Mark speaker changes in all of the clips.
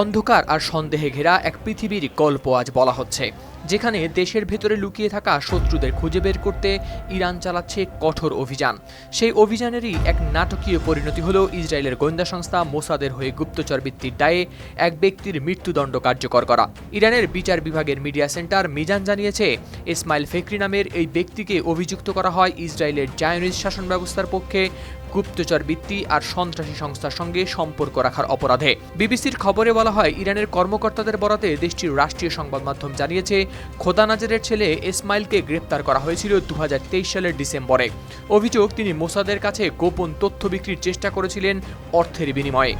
Speaker 1: অন্ধকার আর সন্দেহে ঘেরা এক পৃথিবীর গল্প আজ বলা হচ্ছে, যেখানে দেশের ভেতরে লুকিয়ে থাকা শত্রুদের খুঁজে বের করতে ইরান চালাচ্ছে কঠোর অভিযান। সেই অভিযানেরই এক নাটকীয় পরিণতি হল ইসরায়েলের গোয়েন্দা সংস্থা মোসাদের হয়ে গুপ্তচর বৃত্তির দায়ে এক ব্যক্তির মৃত্যুদণ্ড কার্যকর করা। ইরানের বিচার বিভাগের মিডিয়া সেন্টার মিজান জানিয়েছে, ইসমাইল ফেকরি নামের এই ব্যক্তিকে অভিযুক্ত করা হয় ইসরায়েলের জায়নিজ শাসন ব্যবস্থার পক্ষে গুপ্তচর বৃত্তি আর সন্ত্রাসী সংস্থার সঙ্গে সম্পর্ক রাখার অপরাধে। বিবিসির খবরে বলা হয়, ইরানের কর্মকর্তাদের বরাতে দেশটির রাষ্ট্রীয় সংবাদ মাধ্যম জানিয়েছে খোদা নাজেরের ছেলে ইসমাইলকে গ্রেপ্তার করা হয়েছিল দু হাজার তেইশ সালের ডিসেম্বরে। অভিযোগ, তিনি মোসাদের কাছে গোপন তথ্য বিক্রির চেষ্টা করেছিলেন অর্থের বিনিময়ে।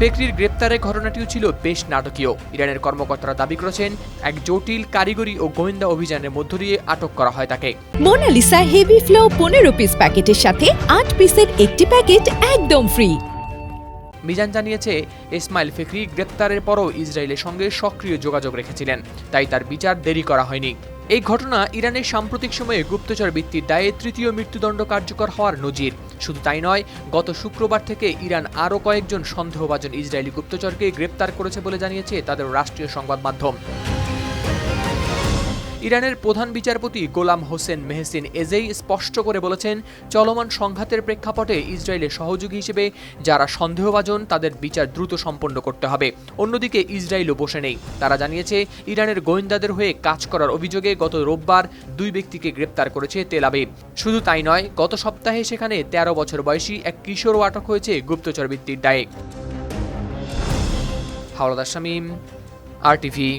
Speaker 1: ফেকরির গ্রেপ্তারের ঘটনাটিও ছিল বেশ নাটকীয়। ইরানের কর্মকর্তারা দাবি করেছেন এক জটিল কারিগরি ও গোয়েন্দা অভিযানের মধ্য দিয়ে আটক করা হয় তাকে।
Speaker 2: মোনালিসা হেভি ফ্লো পনেরো পিস প্যাকেটের সাথে আট পিসের একটি প্যাকেট একদম ফ্রি।
Speaker 1: মিজান জানিয়েছে ইসমাইল ফেকরি গ্রেপ্তারের পরও ইসরায়েলের সঙ্গে সক্রিয় যোগাযোগ রেখেছিলেন তাই তার বিচার দেরি করা হয়নি। এই ঘটনা ইরানের সাম্প্রতিক সময়ে গুপ্তচর বৃত্তির দায়ে তৃতীয় মৃত্যুদণ্ড কার্যকর হওয়ার নজির। শুধু তাই নয়, গত শুক্রবার থেকে ইরান আরও কয়েকজন সন্দেহভাজন ইসরায়েলি গুপ্তচরকে গ্রেপ্তার করেছে বলে জানিয়েছে তাদের রাষ্ট্রীয় সংবাদ মাধ্যম। ইরানের প্রধান বিচারপতি গোলাম হোসেন মেহসিন এজেই স্পষ্ট করে বলেছেন, চলমান সংঘাতের প্রেক্ষাপটে ইসরায়েলের সহযোগী হিসেবে যারা সন্দেহভাজন, তাদের বিচার দ্রুত সম্পন্ন করতে হবে। অন্যদিকে ইসরায়েলও বসে নেই। তারা জানিয়েছে, ইরানের গোয়েন্দাদের হয়ে কাজ করার অভিযোগে গত রোববার দুই ব্যক্তিকে গ্রেপ্তার করেছে তেলাবে শুধু তাই নয়, গত সপ্তাহে সেখানে তেরো বছর বয়সী এক কিশোরও আটক হয়েছে গুপ্তচর বৃত্তির দায়ে। হাওলাদার শামীম আর টিভি